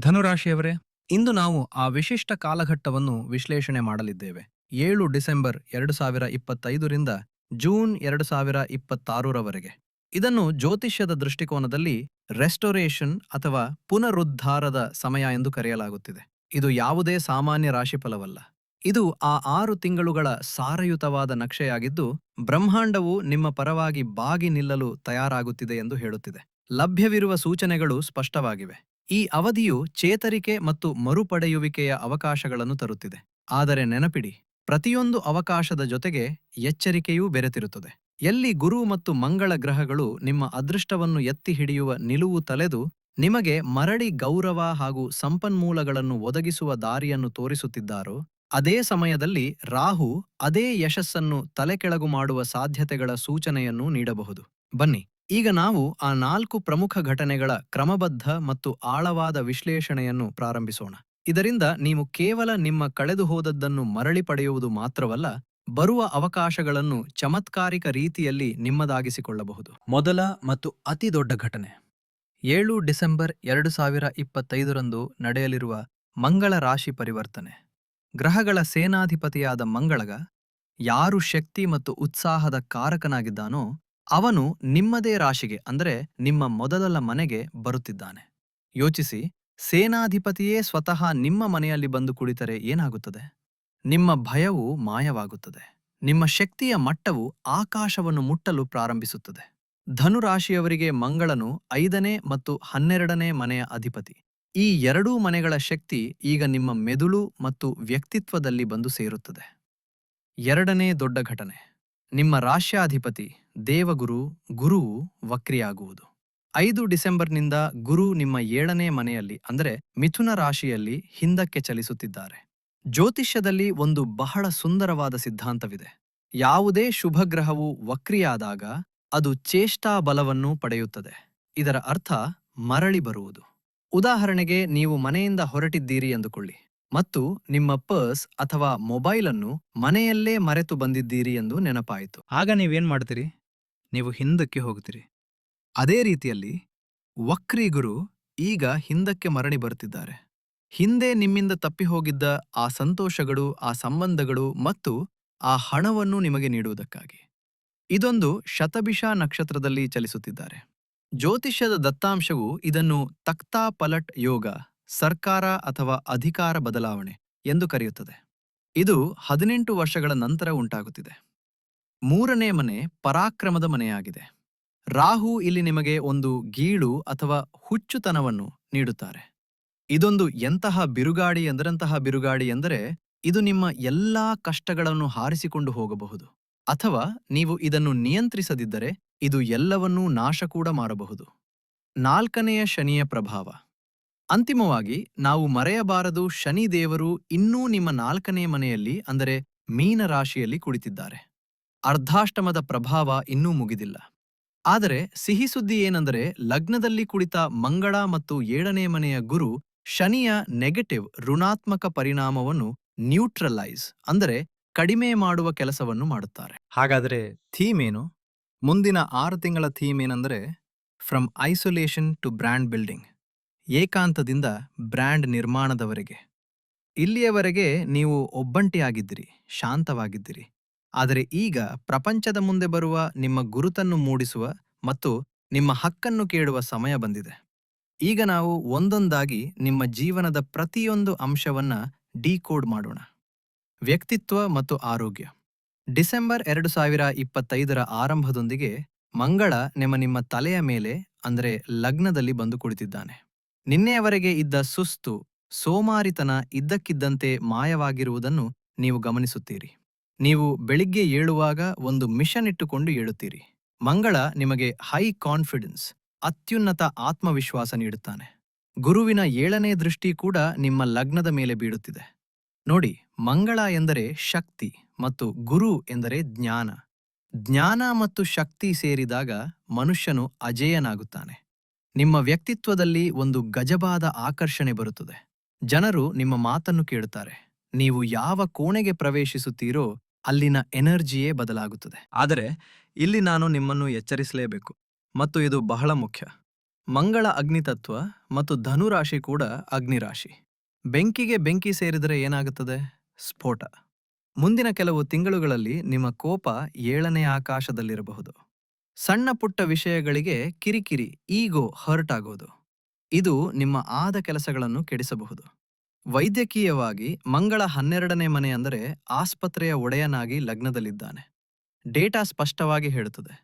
ಧನುರಾಶಿಯವರೇ, ಇಂದು ನಾವು ಆ ವಿಶಿಷ್ಟ ಕಾಲಘಟ್ಟವನ್ನು ವಿಶ್ಲೇಷಣೆ ಮಾಡಲಿದ್ದೇವೆ. ಏಳು ಡಿಸೆಂಬರ್ ಎರಡು ಸಾವಿರ ಇಪ್ಪತ್ತೈದರಿಂದ ಜೂನ್ ಎರಡು ಸಾವಿರ ಇಪ್ಪತ್ತಾರರವರೆಗೆ ಇದನ್ನು ಜ್ಯೋತಿಷ್ಯದ ದೃಷ್ಟಿಕೋನದಲ್ಲಿ ರೆಸ್ಟೋರೇಷನ್ ಅಥವಾ ಪುನರುದ್ಧಾರದ ಸಮಯ ಎಂದು ಕರೆಯಲಾಗುತ್ತಿದೆ. ಇದು ಯಾವುದೇ ಸಾಮಾನ್ಯ ರಾಶಿಫಲವಲ್ಲ ಇದು ಆ ಆರು ತಿಂಗಳುಗಳ ಸಾರಯುತವಾದ ನಕ್ಷೆಯಾಗಿದ್ದು, ಬ್ರಹ್ಮಾಂಡವು ನಿಮ್ಮ ಪರವಾಗಿ ಬಾಗಿ ನಿಲ್ಲಲು ತಯಾರಾಗುತ್ತಿದೆ ಎಂದು ಹೇಳುತ್ತಿದೆ. ಲಭ್ಯವಿರುವ ಸೂಚನೆಗಳು ಸ್ಪಷ್ಟವಾಗಿವೆ. ಈ ಅವಧಿಯು ಚೇತರಿಕೆ ಮತ್ತು ಮರುಪಡೆಯುವಿಕೆಯ ಅವಕಾಶಗಳನ್ನು ತರುತ್ತಿದೆ. ಆದರೆ ನೆನಪಿಡಿ, ಪ್ರತಿಯೊಂದು ಅವಕಾಶದ ಜೊತೆಗೆ ಎಚ್ಚರಿಕೆಯೂ ಬೆರೆತಿರುತ್ತದೆ. ಎಲ್ಲಿ ಗುರು ಮತ್ತು ಮಂಗಳ ಗ್ರಹಗಳು ನಿಮ್ಮ ಅದೃಷ್ಟವನ್ನು ಎತ್ತಿ ಹಿಡಿಯುವ ನಿಲುವು ತಲೆದು, ನಿಮಗೆ ಮರಳಿ ಗೌರವ ಹಾಗೂ ಸಂಪನ್ಮೂಲಗಳನ್ನು ಒದಗಿಸುವ ದಾರಿಯನ್ನು ತೋರಿಸುತ್ತಿದ್ದಾರೋ, ಅದೇ ಸಮಯದಲ್ಲಿ ರಾಹು ಅದೇ ಯಶಸ್ಸನ್ನು ತಲೆಕೆಳಗು ಮಾಡುವ ಸಾಧ್ಯತೆಗಳ ಸೂಚನೆಯನ್ನು ನೀಡಬಹುದು. ಬನ್ನಿ. ಈಗ ನಾವು ಆ ನಾಲ್ಕು ಪ್ರಮುಖ ಘಟನೆಗಳ ಕ್ರಮಬದ್ಧ ಮತ್ತು ಆಳವಾದ ವಿಶ್ಲೇಷಣೆಯನ್ನು ಪ್ರಾರಂಭಿಸೋಣ. ಇದರಿಂದ ನೀವು ಕೇವಲ ನಿಮ್ಮ ಕಳೆದುಹೋದದ್ದನ್ನು ಮರಳಿ ಪಡೆಯುವುದು ಮಾತ್ರವಲ್ಲ, ಬರುವ ಅವಕಾಶಗಳನ್ನು ಚಮತ್ಕಾರಿಕ ರೀತಿಯಲ್ಲಿ ನಿಮ್ಮದಾಗಿಸಿಕೊಳ್ಳಬಹುದು. ಮೊದಲ ಮತ್ತು ಅತಿದೊಡ್ಡ ಘಟನೆ. ಏಳು ಡಿಸೆಂಬರ್ ಎರಡು ಸಾವಿರ ಇಪ್ಪತ್ತೈದರಂದು ನಡೆಯಲಿರುವ ಮಂಗಳ ರಾಶಿ ಪರಿವರ್ತನೆ. ಗ್ರಹಗಳ ಸೇನಾಧಿಪತಿಯಾದ ಮಂಗಳಗ, ಯಾರು ಶಕ್ತಿ ಮತ್ತು ಉತ್ಸಾಹದ ಕಾರಕನಾಗಿದ್ದಾನೋ ಅವನು ನಿಮ್ಮದೇ ರಾಶಿಗೆ, ಅಂದರೆ ನಿಮ್ಮ ಮೊದಲ ಮನೆಗೆ ಬರುತ್ತಿದ್ದಾನೆ. ಯೋಚಿಸಿ, ಸೇನಾಧಿಪತಿಯೇ ಸ್ವತಃ ನಿಮ್ಮ ಮನೆಯಲ್ಲಿ ಬಂದು ಕುಳಿತರೆ ಏನಾಗುತ್ತದೆ? ನಿಮ್ಮ ಭಯವು ಮಾಯವಾಗುತ್ತದೆ. ನಿಮ್ಮ ಶಕ್ತಿಯ ಮಟ್ಟವು ಆಕಾಶವನ್ನು ಮುಟ್ಟಲು ಪ್ರಾರಂಭಿಸುತ್ತದೆ. ಧನುರಾಶಿಯವರಿಗೆ ಮಂಗಳನು ಐದನೇ ಮತ್ತು ಹನ್ನೆರಡನೇ ಮನೆಯ ಅಧಿಪತಿ. ಈ ಎರಡೂ ಮನೆಗಳ ಶಕ್ತಿ ಈಗ ನಿಮ್ಮ ಮೆದುಳು ಮತ್ತು ವ್ಯಕ್ತಿತ್ವದಲ್ಲಿ ಬಂದು ಸೇರುತ್ತದೆ. ಎರಡನೇ ದೊಡ್ಡ ಘಟನೆ. ನಿಮ್ಮ ರಾಶ್ಯಾಧಿಪತಿ ದೇವಗುರು ಗುರುವು ವಕ್ರಿಯಾಗುವುದು. ಐದು ಡಿಸೆಂಬರ್ನಿಂದ ಗುರು ನಿಮ್ಮ ಏಳನೇ ಮನೆಯಲ್ಲಿ, ಅಂದರೆ ಮಿಥುನ ರಾಶಿಯಲ್ಲಿ ಹಿಂದಕ್ಕೆ ಚಲಿಸುತ್ತಿದ್ದಾರೆ. ಜ್ಯೋತಿಷ್ಯದಲ್ಲಿ ಒಂದು ಬಹಳ ಸುಂದರವಾದ ಸಿದ್ಧಾಂತವಿದೆ. ಯಾವುದೇ ಶುಭಗ್ರಹವು ವಕ್ರಿಯಾದಾಗ ಅದು ಚೇಷ್ಟಾ ಬಲವನ್ನು ಪಡೆಯುತ್ತದೆ. ಇದರ ಅರ್ಥ ಮರಳಿ ಬರುವುದು. ಉದಾಹರಣೆಗೆ ನೀವು ಮನೆಯಿಂದ ಹೊರಟಿದ್ದೀರಿ ಎಂದುಕೊಳ್ಳಿ. ಮತ್ತು ನಿಮ್ಮ ಪರ್ಸ್ ಅಥವಾ ಮೊಬೈಲ್ ಅನ್ನು ಮನೆಯಲ್ಲೇ ಮರೆತು ಬಂದಿದ್ದೀರಿ ಎಂದು ನೆನಪಾಯಿತು. ಆಗ ನೀವೇನ್ ಮಾಡ್ತೀರಿ? ನೀವು ಹಿಂದಕ್ಕೆ ಹೋಗ್ತೀರಿ ಅದೇ ರೀತಿಯಲ್ಲಿ ವಕ್ರಿ ಗುರು ಈಗ ಹಿಂದಕ್ಕೆ ಮರಳಿ ಬರುತ್ತಿದ್ದಾರೆ. ಹಿಂದೆ ನಿಮ್ಮಿಂದ ತಪ್ಪಿ ಹೋಗಿದ್ದ ಆ ಸಂತೋಷಗಳು, ಆ ಸಂಬಂಧಗಳು ಮತ್ತು ಆ ಹಣವನ್ನು ನಿಮಗೆ ನೀಡುವುದಕ್ಕಾಗಿ. ಇದೊಂದು ಶತಭಿಷ ನಕ್ಷತ್ರದಲ್ಲಿ ಚಲಿಸುತ್ತಿದ್ದಾರೆ. ಜ್ಯೋತಿಷ್ಯದ ದತ್ತಾಂಶವು ಇದನ್ನು ತಕ್ತಾ ಪಲಟ್ ಯೋಗ, ಸರ್ಕಾರ ಅಥವಾ ಅಧಿಕಾರ ಬದಲಾವಣೆ ಎಂದು ಕರೆಯುತ್ತದೆ. ಇದು ಹದಿನೆಂಟು ವರ್ಷಗಳ ನಂತರ ಉಂಟಾಗುತ್ತಿದೆ. ಮೂರನೇ ಮನೆ ಪರಾಕ್ರಮದ ಮನೆಯಾಗಿದೆ. ರಾಹು ಇಲ್ಲಿ ನಿಮಗೆ ಒಂದು ಗೀಳು ಅಥವಾ ಹುಚ್ಚುತನವನ್ನು ನೀಡುತ್ತಾರೆ. ಇದೊಂದು ಎಂತಹ ಬಿರುಗಾಡಿ ಎಂದರಂತಹ ಬಿರುಗಾಡಿ ಎಂದರೆ ಇದು ನಿಮ್ಮ ಎಲ್ಲಾ ಕಷ್ಟಗಳನ್ನು ಹಾರಿಸಿಕೊಂಡು ಹೋಗಬಹುದು. ಅಥವಾ ನೀವು ಇದನ್ನು ನಿಯಂತ್ರಿಸದಿದ್ದರೆ ಇದು ಎಲ್ಲವನ್ನೂ ನಾಶ ಕೂಡ ಮಾಡಬಹುದು. ನಾಲ್ಕನೆಯ ಶನಿಯ ಪ್ರಭಾವ. ಅಂತಿಮವಾಗಿ ನಾವು ಮರೆಯಬಾರದು ಶನಿ ದೇವರು ಇನ್ನೂ ನಿಮ್ಮ ನಾಲ್ಕನೇ ಮನೆಯಲ್ಲಿ ಅಂದರೆ ಮೀನ ರಾಶಿಯಲ್ಲಿ ಕುಳಿತಿದ್ದಾರೆ. ಅರ್ಧಾಷ್ಟಮದ ಪ್ರಭಾವ ಇನ್ನೂ ಮುಗಿದಿಲ್ಲ. ಆದರೆ ಸಿಹಿ ಸುದ್ದಿ ಏನೆಂದರೆ ಲಗ್ನದಲ್ಲಿ ಕುಳಿತ ಮಂಗಳ ಮತ್ತು ಏಳನೇ ಮನೆಯ ಗುರು ಶನಿಯ ನೆಗೆಟಿವ್ ಋಣಾತ್ಮಕ ಪರಿಣಾಮವನ್ನು ನ್ಯೂಟ್ರಲೈಸ್ ಅಂದರೆ ಕಡಿಮೆ ಮಾಡುವ ಕೆಲಸವನ್ನು ಮಾಡುತ್ತಾರೆ. ಹಾಗಾದರೆ ಥೀಮ್ ಏನು? ಮುಂದಿನ ಆರು ತಿಂಗಳ ಥೀಮ್ ಏನಂದರೆ from isolation to brand building, ಏಕಾಂತದಿಂದ brand ನಿರ್ಮಾಣದವರೆಗೆ. ಇಲ್ಲಿಯವರೆಗೆ ನೀವು ಒಬ್ಬಂಟಿಯಾಗಿದ್ದಿರಿ, ಶಾಂತವಾಗಿದ್ದಿರಿ. ಆದರೆ ಈಗ ಪ್ರಪಂಚದ ಮುಂದೆ ಬರುವ ನಿಮ್ಮ ಗುರುತನ್ನು ಮೂಡಿಸುವ ಮತ್ತು ನಿಮ್ಮ ಹಕ್ಕನ್ನು ಕೇಳುವ ಸಮಯ ಬಂದಿದೆ. ಈಗ ನಾವು ಒಂದೊಂದಾಗಿ ನಿಮ್ಮ ಜೀವನದ ಪ್ರತಿಯೊಂದು ಅಂಶವನ್ನ ಡಿಕೋಡ್ ಮಾಡೋಣ. ವ್ಯಕ್ತಿತ್ವ ಮತ್ತು ಆರೋಗ್ಯ. ಡಿಸೆಂಬರ್ ಎರಡು ಸಾವಿರ ಇಪ್ಪತ್ತೈದರ ಆರಂಭದೊಂದಿಗೆ ಮಂಗಳ ನಿಮ್ಮ ನಿಮ್ಮ ತಲೆಯ ಮೇಲೆ, ಅಂದರೆ ಲಗ್ನದಲ್ಲಿ ಬಂದು ಕುಳಿತಿದ್ದಾನೆ. ನಿನ್ನೆಯವರೆಗೆ ಇದ್ದ ಸುಸ್ತು, ಸೋಮಾರಿತನ ಇದ್ದಕ್ಕಿದ್ದಂತೆ ಮಾಯವಾಗಿರುವುದನ್ನು ನೀವು ಗಮನಿಸುತ್ತೀರಿ. ನೀವು ಬೆಳಿಗ್ಗೆ ಏಳುವಾಗ ಒಂದು ಮಿಷನ್ ಇಟ್ಟುಕೊಂಡು ಏಳುತ್ತೀರಿ. ಮಂಗಳ ನಿಮಗೆ ಹೈ ಕಾನ್ಫಿಡೆನ್ಸ್ ಅತ್ಯುನ್ನತ ಆತ್ಮವಿಶ್ವಾಸ ನೀಡುತ್ತಾನೆ. ಗುರುವಿನ ಏಳನೇ ದೃಷ್ಟಿ ಕೂಡ ನಿಮ್ಮ ಲಗ್ನದ ಮೇಲೆ ಬೀಳುತ್ತಿದೆ. ನೋಡಿ, ಮಂಗಳ ಎಂದರೆ ಶಕ್ತಿ ಮತ್ತು ಗುರು ಎಂದರೆ ಜ್ಞಾನ. ಜ್ಞಾನ ಮತ್ತು ಶಕ್ತಿ ಸೇರಿದಾಗ ಮನುಷ್ಯನು ಅಜೇಯನಾಗುತ್ತಾನೆ. ನಿಮ್ಮ ವ್ಯಕ್ತಿತ್ವದಲ್ಲಿ ಒಂದು ಗಜಬಾದ ಆಕರ್ಷಣೆ ಬರುತ್ತದೆ. ಜನರು ನಿಮ್ಮ ಮಾತನ್ನು ಕೇಳುತ್ತಾರೆ. ನೀವು ಯಾವ ಕೋಣೆಗೆ ಪ್ರವೇಶಿಸುತ್ತೀರೋ ಅಲ್ಲಿನ ಎನರ್ಜಿಯೇ ಬದಲಾಗುತ್ತದೆ. ಆದರೆ ಇಲ್ಲಿ ನಾನು ನಿಮ್ಮನ್ನು ಎಚ್ಚರಿಸಲೇಬೇಕು ಮತ್ತು ಇದು ಬಹಳ ಮುಖ್ಯ. ಮಂಗಳ ಅಗ್ನಿತತ್ವ ಮತ್ತು ಧನುರಾಶಿ ಕೂಡ ಅಗ್ನಿರಾಶಿ. ಬೆಂಕಿಗೆ ಬೆಂಕಿ ಸೇರಿದರೆ ಏನಾಗುತ್ತದೆ? ಸ್ಫೋಟ. ಮುಂದಿನ ಕೆಲವು ತಿಂಗಳುಗಳಲ್ಲಿ ನಿಮ್ಮ ಕೋಪ ಏಳನೇ ಆಕಾಶದಲ್ಲಿರಬಹುದು. ಸಣ್ಣ ಪುಟ್ಟ ವಿಷಯಗಳಿಗೆ ಕಿರಿಕಿರಿ, ಈಗೋ ಹರ್ಟ್ ಆಗೋದು. ಇದು ನಿಮ್ಮ ಆದ ಕೆಲಸಗಳನ್ನು ಕೆಡಿಸಬಹುದು. ವೈದ್ಯಕೀಯವಾಗಿ ಮಂಗಳ ಹನ್ನೆರಡನೇ ಮನೆ ಅಂದರೆ ಆಸ್ಪತ್ರೆಯ ಒಡೆಯನಾಗಿ ಲಗ್ನದಲ್ಲಿದ್ದಾನೆ. ಡೇಟಾ ಸ್ಪಷ್ಟವಾಗಿ ಹೇಳುತ್ತದೆ.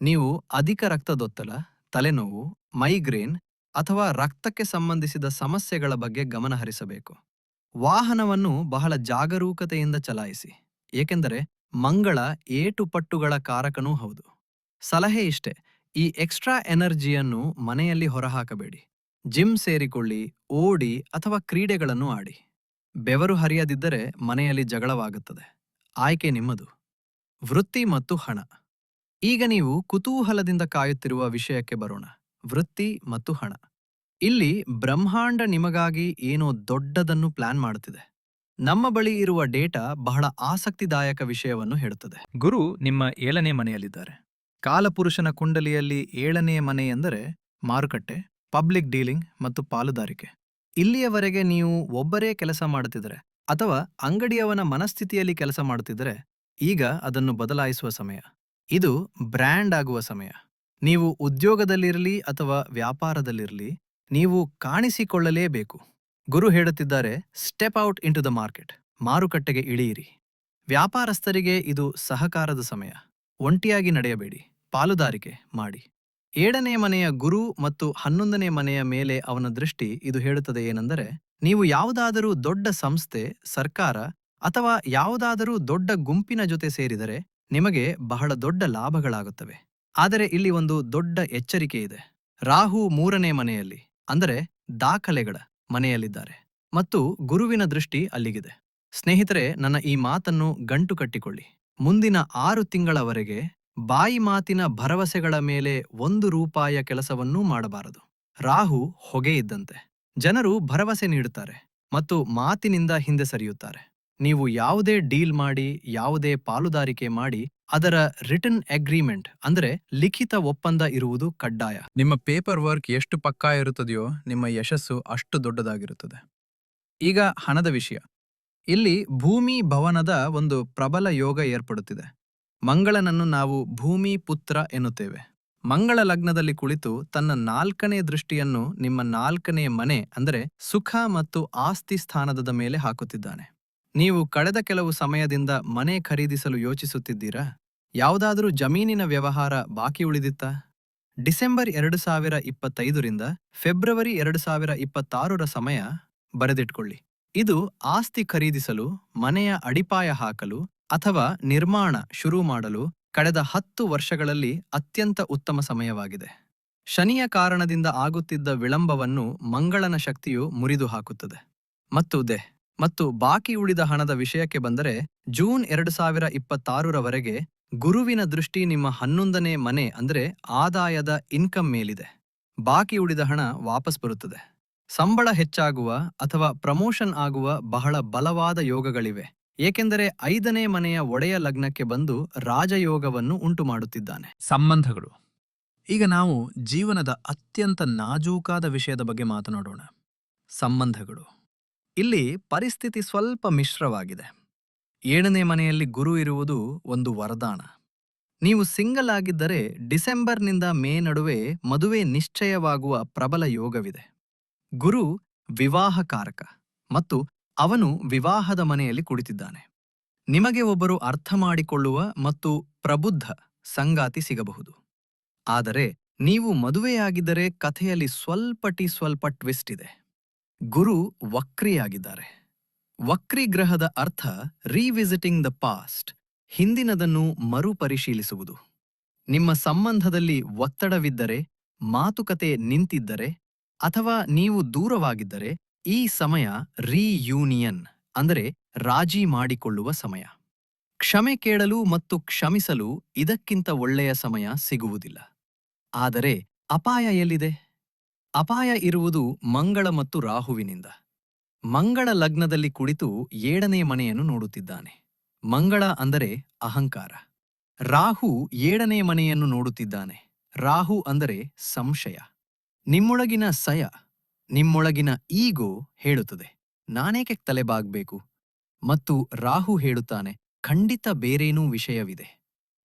ನೀವು ಅಧಿಕ ರಕ್ತದೊತ್ತಡ, ತಲೆನೋವು, ಮೈಗ್ರೇನ್ ಅಥವಾ ರಕ್ತಕ್ಕೆ ಸಂಬಂಧಿಸಿದ ಸಮಸ್ಯೆಗಳ ಬಗ್ಗೆ ಗಮನ ಹರಿಸಬೇಕು. ವಾಹನವನ್ನು ಬಹಳ ಜಾಗರೂಕತೆಯಿಂದ ಚಲಾಯಿಸಿ. ಏಕೆಂದರೆ ಮಂಗಳ ಏಟು ಪಟ್ಟುಗಳ ಕಾರಕನೂ ಹೌದು. ಸಲಹೆ ಇಷ್ಟೆ, ಈ ಎಕ್ಸ್ಟ್ರಾ ಎನರ್ಜಿಯನ್ನು ಮನೆಯಲ್ಲಿ ಹೊರಹಾಕಬೇಡಿ. ಜಿಮ್ ಸೇರಿಕೊಳ್ಳಿ, ಓಡಿ ಅಥವಾ ಕ್ರೀಡೆಗಳನ್ನು ಆಡಿ. ಬೆವರು ಹರಿಯದಿದ್ದರೆ ಮನೆಯಲ್ಲಿ ಜಗಳವಾಗುತ್ತದೆ. ಆಯ್ಕೆ ನಿಮ್ಮದು. ವೃತ್ತಿ ಮತ್ತು ಹಣ. ಈಗ ನೀವು ಕುತೂಹಲದಿಂದ ಕಾಯುತ್ತಿರುವ ವಿಷಯಕ್ಕೆ ಬರೋಣ. ವೃತ್ತಿ ಮತ್ತು ಹಣ. ಇಲ್ಲಿ ಬ್ರಹ್ಮಾಂಡ ನಿಮಗಾಗಿ ಏನೋ ದೊಡ್ಡದನ್ನು ಪ್ಲಾನ್ ಮಾಡುತ್ತಿದೆ. ನಮ್ಮ ಬಳಿ ಇರುವ ಡೇಟಾ ಬಹಳ ಆಸಕ್ತಿದಾಯಕ ವಿಷಯವನ್ನು ಹೇಳುತ್ತದೆ. ಗುರು ನಿಮ್ಮ ಏಳನೇ ಮನೆಯಲ್ಲಿದ್ದಾರೆ. ಕಾಲಪುರುಷನ ಕುಂಡಲಿಯಲ್ಲಿ ಏಳನೇ ಮನೆ ಎಂದರೆ ಮಾರುಕಟ್ಟೆ. ಪಬ್ಲಿಕ್ ಡೀಲಿಂಗ್ ಮತ್ತು ಪಾಲುದಾರಿಕೆ. ಇಲ್ಲಿಯವರೆಗೆ ನೀವು ಒಬ್ಬರೇ ಕೆಲಸ ಮಾಡುತ್ತಿದ್ದರೆ ಅಥವಾ ಅಂಗಡಿಯವನ ಮನಸ್ಥಿತಿಯಲ್ಲಿ ಕೆಲಸ ಮಾಡುತ್ತಿದ್ದರೆ ಈಗ ಅದನ್ನು ಬದಲಾಯಿಸುವ ಸಮಯ. ಇದು ಬ್ರ್ಯಾಂಡ್ ಆಗುವ ಸಮಯ. ನೀವು ಉದ್ಯೋಗದಲ್ಲಿರಲಿ ಅಥವಾ ವ್ಯಾಪಾರದಲ್ಲಿರಲಿ, ನೀವು ಕಾಣಿಸಿಕೊಳ್ಳಲೇಬೇಕು. ಗುರು ಹೇಳುತ್ತಿದ್ದಾರೆ step out into the market ಮಾರುಕಟ್ಟೆಗೆ ಇಳಿಯಿರಿ. ವ್ಯಾಪಾರಸ್ಥರಿಗೆ ಇದು ಸಹಕಾರದ ಸಮಯ. ಒಂಟಿಯಾಗಿ ನಡೆಯಬೇಡಿ. ಪಾಲುದಾರಿಕೆ ಮಾಡಿ. ಏಳನೇ ಮನೆಯ ಗುರು ಮತ್ತು ಹನ್ನೊಂದನೇ ಮನೆಯ ಮೇಲೆ ಅವನ ದೃಷ್ಟಿ ಇದು ಹೇಳುತ್ತದೆ ಏನೆಂದರೆ, ನೀವು ಯಾವುದಾದರೂ ದೊಡ್ಡ ಸಂಸ್ಥೆ, ಸರ್ಕಾರ ಅಥವಾ ಯಾವುದಾದರೂ ದೊಡ್ಡ ಗುಂಪಿನ ಜೊತೆ ಸೇರಿದರೆ ನಿಮಗೆ ಬಹಳ ದೊಡ್ಡ ಲಾಭಗಳಾಗುತ್ತವೆ. ಆದರೆ ಇಲ್ಲಿ ಒಂದು ದೊಡ್ಡ ಎಚ್ಚರಿಕೆ ಇದೆ. ರಾಹು ಮೂರನೇ ಮನೆಯಲ್ಲಿ, ಅಂದರೆ ದಾಖಲೆಗಳ ಮನೆಯಲ್ಲಿದ್ದಾರೆ ಮತ್ತು ಗುರುವಿನ ದೃಷ್ಟಿ ಅಲ್ಲಿಗಿದೆ. ಸ್ನೇಹಿತರೆ, ನನ್ನ ಈ ಮಾತನ್ನು ಗಂಟು ಕಟ್ಟಿಕೊಳ್ಳಿ. ಮುಂದಿನ ಆರು ತಿಂಗಳವರೆಗೆ ಬಾಯಿ ಮಾತಿನ ಭರವಸೆಗಳ ಮೇಲೆ ಒಂದು ರೂಪಾಯ ಕೆಲಸವನ್ನೂ ಮಾಡಬಾರದು. ರಾಹು ಹೊಗೆ ಇದ್ದಂತೆ. ಜನರು ಭರವಸೆ ನೀಡುತ್ತಾರೆ ಮತ್ತು ಮಾತಿನಿಂದ ಹಿಂದೆ ಸರಿಯುತ್ತಾರೆ. ನೀವು ಯಾವುದೇ ಡೀಲ್ ಮಾಡಿ, ಯಾವುದೇ ಪಾಲುದಾರಿಕೆ ಮಾಡಿ, ಅದರ ರಿಟರ್ನ್ ಅಗ್ರಿಮೆಂಟ್ ಅಂದರೆ ಲಿಖಿತ ಒಪ್ಪಂದ ಇರುವುದು ಕಡ್ಡಾಯ. ನಿಮ್ಮ ಪೇಪರ್ ವರ್ಕ್ ಎಷ್ಟು ಪಕ್ಕಾ ಇರುತ್ತದೆಯೋ, ನಿಮ್ಮ ಯಶಸ್ಸು ಅಷ್ಟು ದೊಡ್ಡದಾಗಿರುತ್ತದೆ. ಈಗ ಹಣದ ವಿಷಯ. ಇಲ್ಲಿ ಭೂಮಿ ಭವನದ ಒಂದು ಪ್ರಬಲ ಯೋಗ ಏರ್ಪಡುತ್ತಿದೆ. ಮಂಗಳನನ್ನು ನಾವು ಭೂಮಿ ಪುತ್ರ ಎನ್ನುತ್ತೇವೆ. ಮಂಗಳ ಲಗ್ನದಲ್ಲಿ ಕುಳಿತು ತನ್ನ ನಾಲ್ಕನೇ ದೃಷ್ಟಿಯನ್ನು ನಿಮ್ಮ ನಾಲ್ಕನೇ ಮನೆ, ಅಂದರೆ ಸುಖ ಮತ್ತು ಆಸ್ತಿ ಸ್ಥಾನದ ಮೇಲೆ ಹಾಕುತ್ತಿದ್ದಾನೆ. ನೀವು ಕಳೆದ ಕೆಲವು ಸಮಯದಿಂದ ಮನೆ ಖರೀದಿಸಲು ಯೋಚಿಸುತ್ತಿದ್ದೀರಾ? ಯಾವುದಾದರೂ ಜಮೀನಿನ ವ್ಯವಹಾರ ಬಾಕಿ ಉಳಿದಿತ್ತಾ? ಡಿಸೆಂಬರ್ ಎರಡು ಸಾವಿರ ಇಪ್ಪತ್ತೈದರಿಂದ ಫೆಬ್ರವರಿ ಎರಡು ಸಾವಿರ ಇಪ್ಪತ್ತಾರರ ಸಮಯ ಬರೆದಿಟ್ಕೊಳ್ಳಿ. ಇದು ಆಸ್ತಿ ಖರೀದಿಸಲು, ಮನೆಯ ಅಡಿಪಾಯ ಹಾಕಲು ಅಥವಾ ನಿರ್ಮಾಣ ಶುರು ಮಾಡಲು ಕಳೆದ ಹತ್ತು ವರ್ಷಗಳಲ್ಲಿ ಅತ್ಯಂತ ಉತ್ತಮ ಸಮಯವಾಗಿದೆ. ಶನಿಯ ಕಾರಣದಿಂದ ಆಗುತ್ತಿದ್ದ ವಿಳಂಬವನ್ನು ಮಂಗಳನ ಶಕ್ತಿಯು ಮುರಿದು ಹಾಕುತ್ತದೆ. ಮತ್ತು ದೆ, ಮತ್ತು ಬಾಕಿ ಉಳಿದ ಹಣದ ವಿಷಯಕ್ಕೆ ಬಂದರೆ ಜೂನ್ ಎರಡು ಸಾವಿರ ಇಪ್ಪತ್ತಾರರವರೆಗೆ ಗುರುವಿನ ದೃಷ್ಟಿ ನಿಮ್ಮ ಹನ್ನೊಂದನೇ ಮನೆ ಅಂದರೆ ಆದಾಯದ ಇನ್ಕಮ್ ಮೇಲಿದೆ. ಬಾಕಿ ಉಳಿದ ಹಣ ವಾಪಸ್ ಬರುತ್ತದೆ. ಸಂಬಳ ಹೆಚ್ಚಾಗುವ ಅಥವಾ ಪ್ರಮೋಷನ್ ಆಗುವ ಬಹಳ ಬಲವಾದ ಯೋಗಗಳಿವೆ. ಏಕೆಂದರೆ ಐದನೇ ಮನೆಯ ಒಡೆಯ ಲಗ್ನಕ್ಕೆ ಬಂದು ರಾಜಯೋಗವನ್ನು ಉಂಟು ಮಾಡುತ್ತಿದ್ದಾನೆ ಸಂಬಂಧಗಳು. ಈಗ ನಾವು ಜೀವನದ ಅತ್ಯಂತ ನಾಜೂಕಾದ ವಿಷಯದ ಬಗ್ಗೆ ಮಾತನಾಡೋಣ. ಸಂಬಂಧಗಳು. ಇಲ್ಲಿ ಪರಿಸ್ಥಿತಿ ಸ್ವಲ್ಪ ಮಿಶ್ರವಾಗಿದೆ. ಏಳನೇ ಮನೆಯಲ್ಲಿ ಗುರು ಇರುವುದು ಒಂದು ವರದಾನ. ನೀವು ಸಿಂಗಲ್ ಆಗಿದ್ದರೆ ಡಿಸೆಂಬರ್ನಿಂದ ಮೇ ನಡುವೆ ಮದುವೆ ನಿಶ್ಚಯವಾಗುವ ಪ್ರಬಲ ಯೋಗವಿದೆ. ಗುರು ವಿವಾಹಕಾರಕ ಮತ್ತು ಅವನು ವಿವಾಹದ ಮನೆಯಲ್ಲಿ ಕುಳಿತಿದ್ದಾನೆ. ನಿಮಗೆ ಒಬ್ಬರು ಅರ್ಥ ಮಾಡಿಕೊಳ್ಳುವ ಮತ್ತು ಪ್ರಬುದ್ಧ ಸಂಗಾತಿ ಸಿಗಬಹುದು. ಆದರೆ ನೀವು ಮದುವೆಯಾಗಿದ್ದರೆ ಕಥೆಯಲ್ಲಿ ಸ್ವಲ್ಪಟಿ ಸ್ವಲ್ಪ ಟ್ವಿಸ್ಟ್ ಇದೆ. ಗುರು ವಕ್ರಿಯಾಗಿದ್ದಾರೆ. ವಕ್ರಿ ಗ್ರಹದ ಅರ್ಥ ರೀವಿಸಿಟಿಂಗ್ ದ ಪಾಸ್ಟ್, ಹಿಂದಿನದನ್ನು ಮರುಪರಿಶೀಲಿಸುವುದು. ನಿಮ್ಮ ಸಂಬಂಧದಲ್ಲಿ ಒತ್ತಡವಿದ್ದರೆ, ಮಾತುಕತೆ ನಿಂತಿದ್ದರೆ, ಅಥವಾ ನೀವು ದೂರವಾಗಿದ್ದರೆ ಈ ಸಮಯ ರೀಯೂನಿಯನ್ ಅಂದರೆ ರಾಜಿ ಮಾಡಿಕೊಳ್ಳುವ ಸಮಯ. ಕ್ಷಮೆ ಕೇಳಲು ಮತ್ತು ಕ್ಷಮಿಸಲು ಇದಕ್ಕಿಂತ ಒಳ್ಳೆಯ ಸಮಯ ಸಿಗುವುದಿಲ್ಲ. ಆದರೆ ಅಪಾಯ ಎಲ್ಲಿದೆ? ಅಪಾಯ ಇರುವುದು ಮಂಗಳ ಮತ್ತು ರಾಹುವಿನಿಂದ. ಮಂಗಳ ಲಗ್ನದಲ್ಲಿ ಕುಳಿತು ಏಳನೇ ಮನೆಯನ್ನು ನೋಡುತ್ತಿದ್ದಾನೆ. ಮಂಗಳ ಅಂದರೆ ಅಹಂಕಾರ. ರಾಹು ಏಳನೇ ಮನೆಯನ್ನು ನೋಡುತ್ತಿದ್ದಾನೆ. ರಾಹು ಅಂದರೆ ಸಂಶಯ. ನಿಮ್ಮೊಳಗಿನ ಸಯ ನಿಮ್ಮೊಳಗಿನ ಈಗೋ ಹೇಳುತ್ತದೆ. ನಾನೇಕೆ ತಲೆಬಾಗ್ಬೇಕು? ಮತ್ತು ರಾಹು ಹೇಳುತ್ತಾನೆ, ಖಂಡಿತ ಬೇರೇನೂ ವಿಷಯವಿದೆ.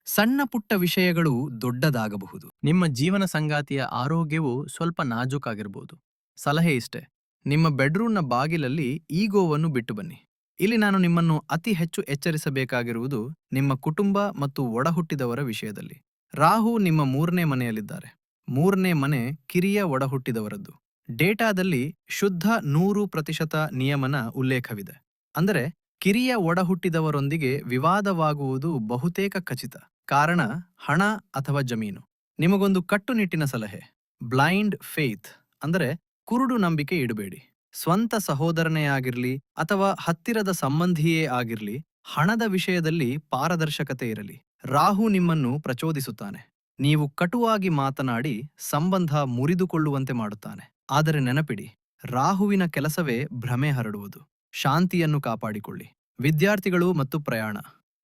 ಸಣ್ಣ ಪುಟ್ಟ ವಿಷಯಗಳು ದೊಡ್ಡದಾಗಬಹುದು. ನಿಮ್ಮ ಜೀವನ ಸಂಗಾತಿಯ ಆರೋಗ್ಯವು ಸ್ವಲ್ಪ ನಾಜೂಕಾಗಿರ್ಬೋದು. ಸಲಹೆ ಇಷ್ಟೆ. ನಿಮ್ಮ ಬೆಡ್ರೂಮ್ನ ಬಾಗಿಲಲ್ಲಿ ಈಗೋವನ್ನು ಬಿಟ್ಟು ಬನ್ನಿ ಇಲ್ಲಿ ನಾನು ನಿಮ್ಮನ್ನು ಅತಿ ಹೆಚ್ಚು ಎಚ್ಚರಿಸಬೇಕಾಗಿರುವುದು ನಿಮ್ಮ ಕುಟುಂಬ ಮತ್ತು ಒಡಹುಟ್ಟಿದವರ ವಿಷಯದಲ್ಲಿ. ರಾಹು ನಿಮ್ಮ ಮೂರನೇ ಮನೆಯಲ್ಲಿದ್ದಾರೆ. ಮೂರನೇ ಮನೆ ಕಿರಿಯ ಒಡಹುಟ್ಟಿದವರದ್ದು. ಡೇಟಾದಲ್ಲಿ ಶುದ್ಧ ನೂರು ಪ್ರತಿಶತ ನಿಯಮನ ಉಲ್ಲೇಖವಿದೆ. ಅಂದರೆ, ಕಿರಿಯ ಒಡಹುಟ್ಟಿದವರೊಂದಿಗೆ ವಿವಾದವಾಗುವುದು ಬಹುತೇಕ ಖಚಿತ. ಕಾರಣ, ಹಣ ಅಥವಾ ಜಮೀನು. ನಿಮಗೊಂದು ಕಟ್ಟುನಿಟ್ಟಿನ ಸಲಹೆ. ಬ್ಲೈಂಡ್ ಫೇತ್, ಅಂದರೆ ಕುರುಡು ನಂಬಿಕೆ ಇಡಬೇಡಿ. ಸ್ವಂತ ಸಹೋದರನೇ ಆಗಿರ್ಲಿ ಅಥವಾ ಹತ್ತಿರದ ಸಂಬಂಧಿಯೇ ಆಗಿರಲಿ, ಹಣದ ವಿಷಯದಲ್ಲಿ ಪಾರದರ್ಶಕತೆ ಇರಲಿ. ರಾಹು ನಿಮ್ಮನ್ನು ಪ್ರಚೋದಿಸುತ್ತಾನೆ. ನೀವು ಕಟುವಾಗಿ ಮಾತನಾಡಿ ಸಂಬಂಧ ಮುರಿದುಕೊಳ್ಳುವಂತೆ ಮಾಡುತ್ತಾನೆ. ಆದರೆ ನೆನಪಿಡಿ, ರಾಹುವಿನ ಕೆಲಸವೇ ಭ್ರಮೆ ಹರಡುವುದು. ಶಾಂತಿಯನ್ನು ಕಾಪಾಡಿಕೊಳ್ಳಿ. ವಿದ್ಯಾರ್ಥಿಗಳು ಮತ್ತು ಪ್ರಯಾಣ.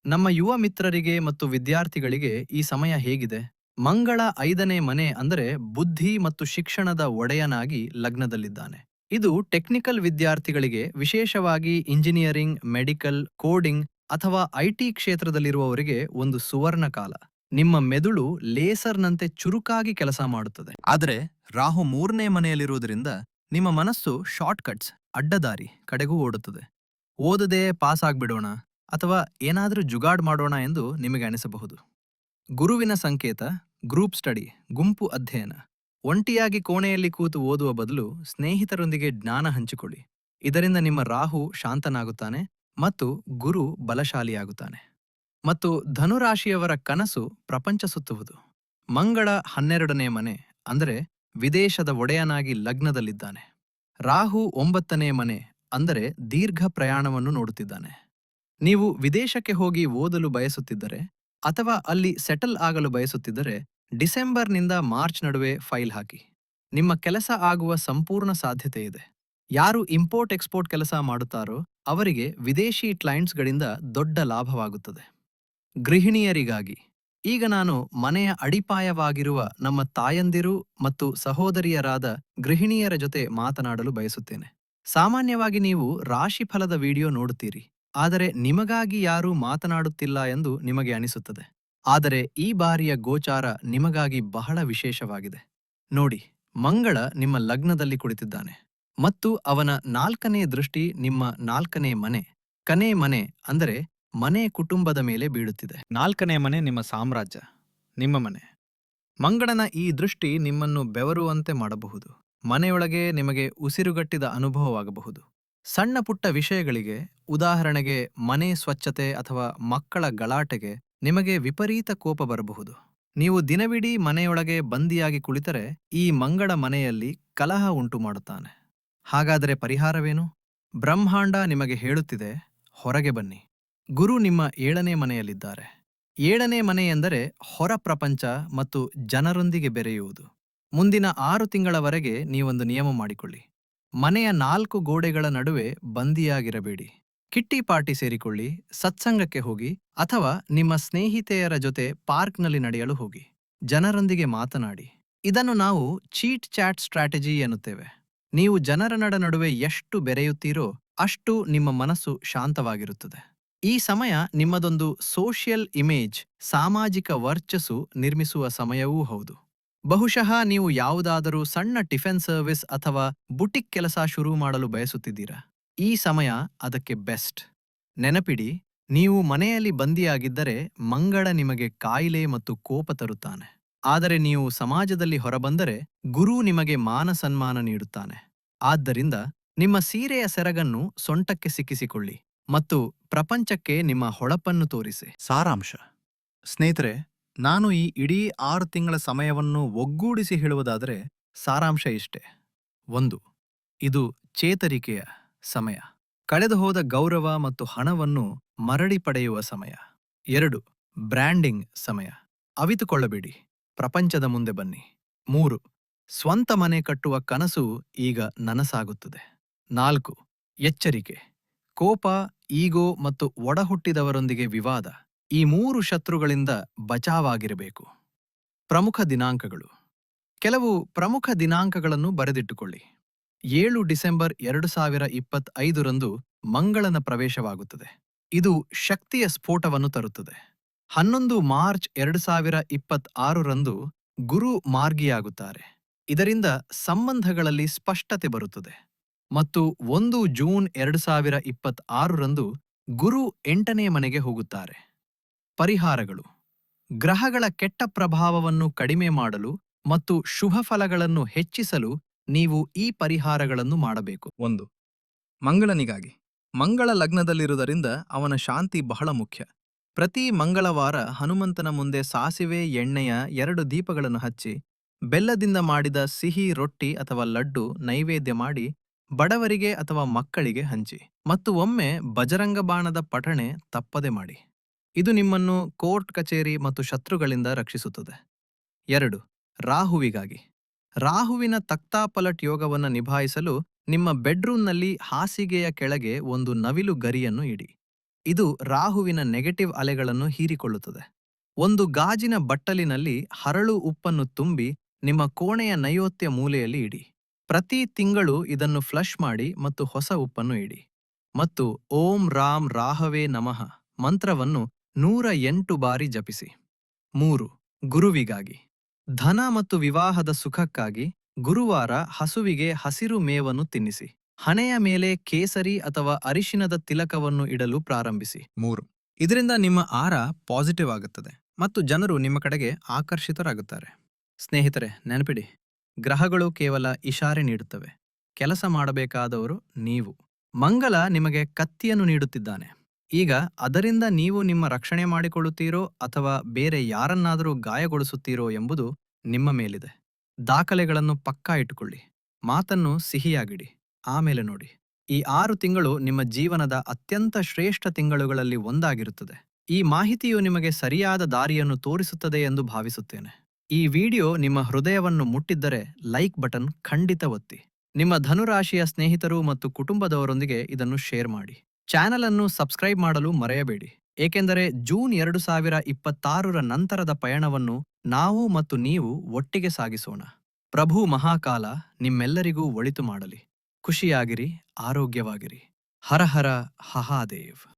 ನಮ್ಮ ಯುವ ಮಿತ್ರರಿಗೆ ಮತ್ತು ವಿದ್ಯಾರ್ಥಿಗಳಿಗೆ ಈ ಸಮಯ ಹೇಗಿದೆ. ಮಂಗಳ ಐದನೇ ಮನೆ ಅಂದರೆ ಬುದ್ಧಿ ಮತ್ತು ಶಿಕ್ಷಣದ ಒಡೆಯನಾಗಿ ಲಗ್ನದಲ್ಲಿದ್ದಾನೆ. ಇದು ಟೆಕ್ನಿಕಲ್ ವಿದ್ಯಾರ್ಥಿಗಳಿಗೆ ವಿಶೇಷವಾಗಿ ಇಂಜಿನಿಯರಿಂಗ್, ಮೆಡಿಕಲ್, ಕೋಡಿಂಗ್ ಅಥವಾ ಐಟಿ ಕ್ಷೇತ್ರದಲ್ಲಿರುವವರಿಗೆ ಒಂದು ಸುವರ್ಣ ಕಾಲ ನಿಮ್ಮ ಮೆದುಳು ಲೇಸರ್ನಂತೆ ಚುರುಕಾಗಿ ಕೆಲಸ ಮಾಡುತ್ತದೆ. ಆದರೆ ರಾಹು ಮೂರನೇ ಮನೆಯಲ್ಲಿರುವುದರಿಂದ ನಿಮ್ಮ ಮನಸ್ಸು ಶಾರ್ಟ್ಕಟ್ಸ್ ಅಡ್ಡದಾರಿ ಕಡೆಗೂ ಓಡುತ್ತದೆ. ಓದದೇ ಪಾಸ್ ಆಗ್ಬಿಡೋಣ ಅಥವಾ ಏನಾದರೂ ಜುಗಾಡ್ ಮಾಡೋಣ ಎಂದು ನಿಮಗೆ ಅನಿಸಬಹುದು. ಗುರುವಿನ ಸಂಕೇತ ಗ್ರೂಪ್ ಸ್ಟಡಿ ಗುಂಪು ಅಧ್ಯಯನ. ಒಂಟಿಯಾಗಿ ಕೋಣೆಯಲ್ಲಿ ಕೂತು ಓದುವ ಬದಲು ಸ್ನೇಹಿತರೊಂದಿಗೆ ಜ್ಞಾನ ಹಂಚಿಕೊಳ್ಳಿ. ಇದರಿಂದ ನಿಮ್ಮ ರಾಹು ಶಾಂತನಾಗುತ್ತಾನೆ ಮತ್ತು ಗುರು ಬಲಶಾಲಿಯಾಗುತ್ತಾನೆ. ಮತ್ತು ಧನುರಾಶಿಯವರ ಕನಸು ಪ್ರಪಂಚ ಸುತ್ತುವುದು. ಮಂಗಳ ಹನ್ನೆರಡನೇ ಮನೆ, ಅಂದರೆ ವಿದೇಶದ ಒಡೆಯನಾಗಿ ಲಗ್ನದಲ್ಲಿದ್ದಾನೆ. ರಾಹು ಒಂಬತ್ತನೇ ಮನೆ, ಅಂದರೆ ದೀರ್ಘ ಪ್ರಯಾಣವನ್ನು ನೋಡುತ್ತಿದ್ದಾನೆ. ನೀವು ವಿದೇಶಕ್ಕೆ ಹೋಗಿ ಓದಲು ಬಯಸುತ್ತಿದ್ದರೆ, ಅಥವಾ ಅಲ್ಲಿ ಸೆಟಲ್ ಆಗಲು ಬಯಸುತ್ತಿದ್ದರೆ, ಡಿಸೆಂಬರ್ನಿಂದ ಮಾರ್ಚ್ ನಡುವೆ ಫೈಲ್ ಹಾಕಿ. ನಿಮ್ಮ ಕೆಲಸ ಆಗುವ ಸಂಪೂರ್ಣ ಸಾಧ್ಯತೆ ಇದೆ. ಯಾರು ಇಂಪೋರ್ಟ್ ಎಕ್ಸ್ಪೋರ್ಟ್ ಕೆಲಸ ಮಾಡುತ್ತಾರೋ, ಅವರಿಗೆ ವಿದೇಶಿ ಕ್ಲೈಂಟ್ಸ್ಗಳಿಂದ ದೊಡ್ಡ ಲಾಭವಾಗುತ್ತದೆ. ಗೃಹಿಣಿಯರಿಗಾಗಿ. ಈಗ ನಾನು ಮನೆಯ ಅಡಿಪಾಯವಾಗಿರುವ ನಮ್ಮ ತಾಯಂದಿರು ಮತ್ತು ಸಹೋದರಿಯರಾದ ಗೃಹಿಣಿಯರ ಜೊತೆ ಮಾತನಾಡಲು ಬಯಸುತ್ತೇನೆ. ಸಾಮಾನ್ಯವಾಗಿ ನೀವು ರಾಶಿಫಲದ ವಿಡಿಯೋ ನೋಡುತ್ತೀರಿ. ಆದರೆ ನಿಮಗಾಗಿ ಯಾರೂ ಮಾತನಾಡುತ್ತಿಲ್ಲ ಎಂದು ನಿಮಗೆ ಅನಿಸುತ್ತದೆ. ಆದರೆ ಈ ಬಾರಿಯ ಗೋಚಾರ ನಿಮಗಾಗಿ ಬಹಳ ವಿಶೇಷವಾಗಿದೆ. ನೋಡಿ, ಮಂಗಳ ನಿಮ್ಮ ಲಗ್ನದಲ್ಲಿ ಕುಳಿತಿದ್ದಾನೆ. ಮತ್ತು ಅವನ ನಾಲ್ಕನೇ ದೃಷ್ಟಿ ನಿಮ್ಮ ನಾಲ್ಕನೇ ಮನೆ. ಕನೇ ಮನೆ ಅಂದರೆ ಮನೆ ಕುಟುಂಬದ ಮೇಲೆ ಬೀಳುತ್ತಿದೆ. ನಾಲ್ಕನೇ ಮನೆ ನಿಮ್ಮ ಸಾಮ್ರಾಜ್ಯ, ನಿಮ್ಮ ಮನೆ. ಮಂಗಳನ ಈ ದೃಷ್ಟಿ ನಿಮ್ಮನ್ನು ಬೆವರುವಂತೆ ಮಾಡಬಹುದು. ಮನೆಯೊಳಗೆ ನಿಮಗೆ ಉಸಿರುಗಟ್ಟಿದ ಅನುಭವವಾಗಬಹುದು. ಸಣ್ಣ ಪುಟ್ಟ ವಿಷಯಗಳಿಗೆ, ಉದಾಹರಣೆಗೆ ಮನೆ ಸ್ವಚ್ಛತೆ ಅಥವಾ ಮಕ್ಕಳ ಗಲಾಟೆಗೆ ನಿಮಗೆ ವಿಪರೀತ ಕೋಪ ಬರಬಹುದು. ನೀವು ದಿನವಿಡೀ ಮನೆಯೊಳಗೆ ಬಂದಿಯಾಗಿ ಕುಳಿತರೆ ಈ ಮಂಗಳ ಮನೆಯಲ್ಲಿ ಕಲಹ ಉಂಟು ಮಾಡುತ್ತಾನೆ. ಹಾಗಾದರೆ ಪರಿಹಾರವೇನು? ಬ್ರಹ್ಮಾಂಡ ನಿಮಗೆ ಹೇಳುತ್ತಿದೆ, ಹೊರಗೆ ಬನ್ನಿ. ಗುರು ನಿಮ್ಮ ಏಳನೇ ಮನೆಯಲ್ಲಿದ್ದಾರೆ. ಏಳನೇ ಮನೆ ಎಂದರೆ ಹೊರ ಪ್ರಪಂಚ ಮತ್ತು ಜನರೊಂದಿಗೆ ಬೆರೆಯುವುದು. ಮುಂದಿನ ಆರು ತಿಂಗಳವರೆಗೆ ನೀವೊಂದು ನಿಯಮ ಮಾಡಿಕೊಳ್ಳಿ. ಮನೆಯ ನಾಲ್ಕು ಗೋಡೆಗಳ ನಡುವೆ ಬಂದಿಯಾಗಿರಬೇಡಿ. ಕಿಟ್ಟಿ ಪಾರ್ಟಿ ಸೇರಿಕೊಳ್ಳಿ, ಸತ್ಸಂಗಕ್ಕೆ ಹೋಗಿ ಅಥವಾ ನಿಮ್ಮ ಸ್ನೇಹಿತೆಯರ ಜೊತೆ ಪಾರ್ಕ್ನಲ್ಲಿ ನಡೆಯಲು ಹೋಗಿ. ಜನರೊಂದಿಗೆ ಮಾತನಾಡಿ. ಇದನ್ನು ನಾವು ಚೀಟ್ ಚಾಟ್ ಸ್ಟ್ರಾಟಜಿ ಎನ್ನುತ್ತೇವೆ. ನೀವು ಜನರ ನಡ ನಡುವೆ ಎಷ್ಟು ಬೆರೆಯುತ್ತೀರೋ ಅಷ್ಟು ನಿಮ್ಮ ಮನಸ್ಸು ಶಾಂತವಾಗಿರುತ್ತದೆ. ಈ ಸಮಯ ನಿಮ್ಮದೊಂದು ಸೋಷಿಯಲ್ ಇಮೇಜ್, ಸಾಮಾಜಿಕ ವರ್ಚಸ್ಸು ನಿರ್ಮಿಸುವ ಸಮಯವೂ ಹೌದು. ಬಹುಶಃ ನೀವು ಯಾವುದಾದರೂ ಸಣ್ಣ ಟಿಫೆನ್ ಸರ್ವಿಸ್ ಅಥವಾ ಬುಟಿಕ್ ಕೆಲಸ ಶುರು ಮಾಡಲು ಬಯಸುತ್ತಿದ್ದೀರಾ? ಈ ಸಮಯ ಅದಕ್ಕೆ ಬೆಸ್ಟ್. ನೆನಪಿಡಿ, ನೀವು ಮನೆಯಲ್ಲಿ ಬಂದಿಯಾಗಿದ್ದರೆ ಮಂಗಳ ನಿಮಗೆ ಕಾಯಿಲೆ ಮತ್ತು ಕೋಪ ತರುತ್ತಾನೆ. ಆದರೆ ನೀವು ಸಮಾಜದಲ್ಲಿ ಹೊರಬಂದರೆ ಗುರು ನಿಮಗೆ ಮಾನಸನ್ಮಾನ ನೀಡುತ್ತಾನೆ. ಆದ್ದರಿಂದ ನಿಮ್ಮ ಸೀರೆಯ ಸೆರಗನ್ನು ಸೊಂಟಕ್ಕೆ ಸಿಕ್ಕಿಸಿಕೊಳ್ಳಿ. ಮತ್ತು ಪ್ರಪಂಚಕ್ಕೆ ನಿಮ್ಮ ಹೊಳಪನ್ನು ತೋರಿಸಿ. ಸಾರಾಂಶ. ಸ್ನೇಹಿತರೆ, ನಾನು ಈ ಇಡೀ ಆರು ತಿಂಗಳ ಸಮಯವನ್ನು ಒಗ್ಗೂಡಿಸಿ ಹೇಳುವುದಾದರೆ ಸಾರಾಂಶ ಇಷ್ಟೆ. ಒಂದು, ಇದು ಚೇತರಿಕೆಯ ಸಮಯ. ಕಳೆದು ಹೋದ ಗೌರವ ಮತ್ತು ಹಣವನ್ನು ಮರಳಿ ಪಡೆಯುವ ಸಮಯ. ಎರಡು, ಬ್ರ್ಯಾಂಡಿಂಗ್ ಸಮಯ. ಅವಿತುಕೊಳ್ಳಬೇಡಿ, ಪ್ರಪಂಚದ ಮುಂದೆ ಬನ್ನಿ. ಮೂರು, ಸ್ವಂತ ಮನೆ ಕಟ್ಟುವ ಕನಸು ಈಗ ನನಸಾಗುತ್ತದೆ. ನಾಲ್ಕು, ಎಚ್ಚರಿಕೆ. ಕೋಪ, ಈಗೋ ಮತ್ತು ಒಡಹುಟ್ಟಿದವರೊಂದಿಗೆ ವಿವಾದ ಈ ಮೂರು ಶತ್ರುಗಳಿಂದ ಬಚಾವಾಗಿರಬೇಕು. ಪ್ರಮುಖ ದಿನಾಂಕಗಳು. ಕೆಲವು ಪ್ರಮುಖ ದಿನಾಂಕಗಳನ್ನು ಬರೆದಿಟ್ಟುಕೊಳ್ಳಿ. ಏಳು ಡಿಸೆಂಬರ್ ಎರಡು ಸಾವಿರ ಇಪ್ಪತ್ತೈದರಂದು ಮಂಗಳನ ಪ್ರವೇಶವಾಗುತ್ತದೆ. ಇದು ಶಕ್ತಿಯ ಸ್ಫೋಟವನ್ನು ತರುತ್ತದೆ. ಹನ್ನೊಂದು ಮಾರ್ಚ್ ಎರಡು ಸಾವಿರ ಇಪ್ಪತ್ತಾರರಂದು ಗುರು ಮಾರ್ಗಿಯಾಗುತ್ತಾರೆ. ಇದರಿಂದ ಸಂಬಂಧಗಳಲ್ಲಿ ಸ್ಪಷ್ಟತೆ ಬರುತ್ತದೆ. ಮತ್ತು ಒಂದು ಜೂನ್ ಎರಡು ಸಾವಿರ ಇಪ್ಪತ್ತಾರರಂದು ಗುರು ಎಂಟನೇ ಮನೆಗೆ ಹೋಗುತ್ತಾರೆ. ಪರಿಹಾರಗಳು. ಗ್ರಹಗಳ ಕೆಟ್ಟ ಪ್ರಭಾವವನ್ನು ಕಡಿಮೆ ಮಾಡಲು ಮತ್ತು ಶುಭ ಫಲಗಳನ್ನು ಹೆಚ್ಚಿಸಲು ನೀವು ಈ ಪರಿಹಾರಗಳನ್ನು ಮಾಡಬೇಕು. ಒಂದು. ಮಂಗಳನಿಗಾಗಿ. ಮಂಗಳ ಲಗ್ನದಲ್ಲಿರುವುದರಿಂದ ಅವನ ಶಾಂತಿ ಬಹಳ ಮುಖ್ಯ. ಪ್ರತಿ ಮಂಗಳವಾರ ಹನುಮಂತನ ಮುಂದೆ ಸಾಸಿವೆ, ಎಣ್ಣೆಯ ಎರಡು ದೀಪಗಳನ್ನು ಹಚ್ಚಿ, ಬೆಲ್ಲದಿಂದ ಮಾಡಿದ ಸಿಹಿ, ರೊಟ್ಟಿ ಅಥವಾ ಲಡ್ಡು ನೈವೇದ್ಯ ಮಾಡಿ ಬಡವರಿಗೆ ಅಥವಾ ಮಕ್ಕಳಿಗೆ ಹಂಚಿ. ಮತ್ತು ಒಮ್ಮೆ ಬಜರಂಗ ಬಾಣದ ಪಠಣೆ ತಪ್ಪದೆ ಮಾಡಿ. ಇದು ನಿಮ್ಮನ್ನು ಕೋರ್ಟ್ ಕಚೇರಿ ಮತ್ತು ಶತ್ರುಗಳಿಂದ ರಕ್ಷಿಸುತ್ತದೆ. ಎರಡು, ರಾಹುವಿಗಾಗಿ. ರಾಹುವಿನ ತಕ್ತಾಪಲಟ್ ಯೋಗವನ್ನು ನಿಭಾಯಿಸಲು ನಿಮ್ಮ ಬೆಡ್ರೂಮ್ನಲ್ಲಿ ಹಾಸಿಗೆಯ ಕೆಳಗೆ ಒಂದು ನವಿಲು ಗರಿಯನ್ನು ಇಡಿ. ಇದು ರಾಹುವಿನ ನೆಗೆಟಿವ್ ಅಲೆಗಳನ್ನು ಹೀರಿಕೊಳ್ಳುತ್ತದೆ. ಒಂದು ಗಾಜಿನ ಬಟ್ಟಲಿನಲ್ಲಿ ಹರಳು ಉಪ್ಪನ್ನು ತುಂಬಿ ನಿಮ್ಮ ಕೋಣೆಯ ನೈಯೋತ್ಯ ಮೂಲೆಯಲ್ಲಿ ಇಡಿ. ಪ್ರತಿ ತಿಂಗಳು ಇದನ್ನು ಫ್ಲಶ್ ಮಾಡಿ ಮತ್ತು ಹೊಸ ಉಪ್ಪನ್ನು ಇಡಿ. ಮತ್ತು ಓಂ ರಾಮ್ ರಾಹವೇ ನಮಃ ಮಂತ್ರವನ್ನು ನೂರ ಎಂಟು ಬಾರಿ ಜಪಿಸಿ. ಮೂರು, ಗುರುವಿಗಾಗಿ. ಧನ ಮತ್ತು ವಿವಾಹದ ಸುಖಕ್ಕಾಗಿ ಗುರುವಾರ ಹಸುವಿಗೆ ಹಸಿರು ಮೇವನ್ನು ತಿನ್ನಿಸಿ. ಹಣೆಯ ಮೇಲೆ ಕೇಸರಿ ಅಥವಾ ಅರಿಶಿನದ ತಿಲಕವನ್ನು ಇಡಲು ಪ್ರಾರಂಭಿಸಿ. ಮೂರು, ಇದರಿಂದ ನಿಮ್ಮ ಆರ ಪಾಸಿಟಿವ್ ಆಗುತ್ತದೆ ಮತ್ತು ಜನರು ನಿಮ್ಮ ಕಡೆಗೆ ಆಕರ್ಷಿತರಾಗುತ್ತಾರೆ. ಸ್ನೇಹಿತರೆ, ನೆನಪಿಡಿ ಗ್ರಹಗಳು ಕೇವಲ ಇಶಾರೆ ನೀಡುತ್ತವೆ. ಕೆಲಸ ಮಾಡಬೇಕಾದವರು ನೀವು. ಮಂಗಲ ನಿಮಗೆ ಕತ್ತಿಯನ್ನು ನೀಡುತ್ತಿದ್ದಾನೆ. ಈಗ ಅದರಿಂದ ನೀವು ನಿಮ್ಮ ರಕ್ಷಣೆ ಮಾಡಿಕೊಳ್ಳುತ್ತೀರೋ ಅಥವಾ ಬೇರೆ ಯಾರನ್ನಾದರೂ ಗಾಯಗೊಳಿಸುತ್ತೀರೋ ಎಂಬುದು ನಿಮ್ಮ ಮೇಲಿದೆ. ದಾಖಲೆಗಳನ್ನು ಪಕ್ಕಾ ಇಟ್ಟುಕೊಳ್ಳಿ. ಮಾತನ್ನು ಸಿಹಿಯಾಗಿಡಿ. ಆಮೇಲೆ ನೋಡಿ. ಈ ಆರು ತಿಂಗಳು ನಿಮ್ಮ ಜೀವನದ ಅತ್ಯಂತ ಶ್ರೇಷ್ಠ ತಿಂಗಳುಗಳಲ್ಲಿ ಒಂದಾಗಿರುತ್ತದೆ. ಈ ಮಾಹಿತಿಯು ನಿಮಗೆ ಸರಿಯಾದ ದಾರಿಯನ್ನು ತೋರಿಸುತ್ತದೆ ಎಂದು ಭಾವಿಸುತ್ತೇನೆ. ಈ ವಿಡಿಯೋ ನಿಮ್ಮ ಹೃದಯವನ್ನು ಮುಟ್ಟಿದ್ದರೆ ಲೈಕ್ ಬಟನ್ ಖಂಡಿತ ಒತ್ತಿ. ನಿಮ್ಮ ಧನುರಾಶಿಯ ಸ್ನೇಹಿತರು ಮತ್ತು ಕುಟುಂಬದವರೊಂದಿಗೆ ಇದನ್ನು ಶೇರ್ ಮಾಡಿ. ಚಾನಲ್ ಅನ್ನು ಸಬ್ಸ್ಕ್ರೈಬ್ ಮಾಡಲು ಮರೆಯಬೇಡಿ. ಏಕೆಂದರೆ ಜೂನ್ ಎರಡು ಸಾವಿರ ಇಪ್ಪತ್ತಾರರ ನಂತರದ ಪಯಣವನ್ನು ನಾವು ಮತ್ತು ನೀವು ಒಟ್ಟಿಗೆ ಸಾಗಿಸೋಣ. ಪ್ರಭು ಮಹಾಕಾಲ ನಿಮ್ಮೆಲ್ಲರಿಗೂ ಒಳಿತು ಮಾಡಲಿ. ಖುಷಿಯಾಗಿರಿ, ಆರೋಗ್ಯವಾಗಿರಿ. ಹರ ಹರ, ಹಹಾದೇವ್.